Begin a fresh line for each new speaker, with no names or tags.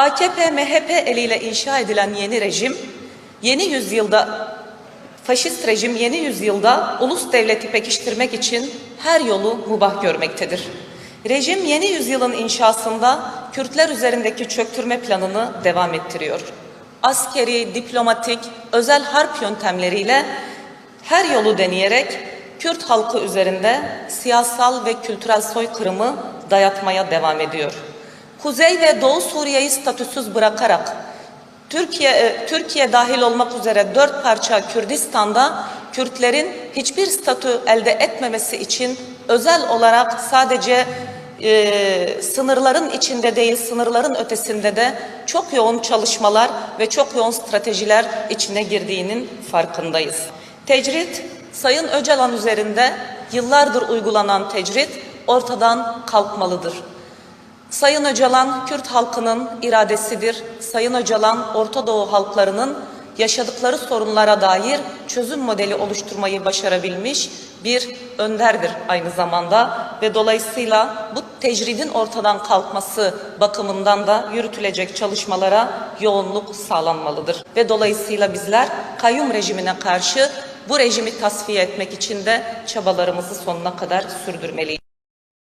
AKP-MHP eliyle inşa edilen yeni rejim, yeni yüzyılda faşist rejim yeni yüzyılda ulus devleti pekiştirmek için her yolu mubah görmektedir. Rejim yeni yüzyılın inşasında Kürtler üzerindeki çöktürme planını devam ettiriyor. Askeri, diplomatik, özel harp yöntemleriyle her yolu deneyerek Kürt halkı üzerinde siyasal ve kültürel soykırımı dayatmaya devam ediyor. Kuzey ve Doğu Suriye'yi statüsüz bırakarak Türkiye e, Türkiye dahil olmak üzere dört parça Kürdistan'da Kürtlerin hiçbir statü elde etmemesi için özel olarak sadece e, sınırların içinde değil sınırların ötesinde de çok yoğun çalışmalar ve çok yoğun stratejiler içine girdiğinin farkındayız. Tecrit Sayın Öcalan üzerinde yıllardır uygulanan tecrit ortadan kalkmalıdır. Sayın Öcalan Kürt halkının iradesidir. Sayın Öcalan Orta Doğu halklarının yaşadıkları sorunlara dair çözüm modeli oluşturmayı başarabilmiş bir önderdir aynı zamanda ve dolayısıyla bu tecridin ortadan kalkması bakımından da yürütülecek çalışmalara yoğunluk sağlanmalıdır. Ve dolayısıyla bizler kayyum rejimine karşı bu rejimi tasfiye etmek için de çabalarımızı sonuna kadar sürdürmeliyiz.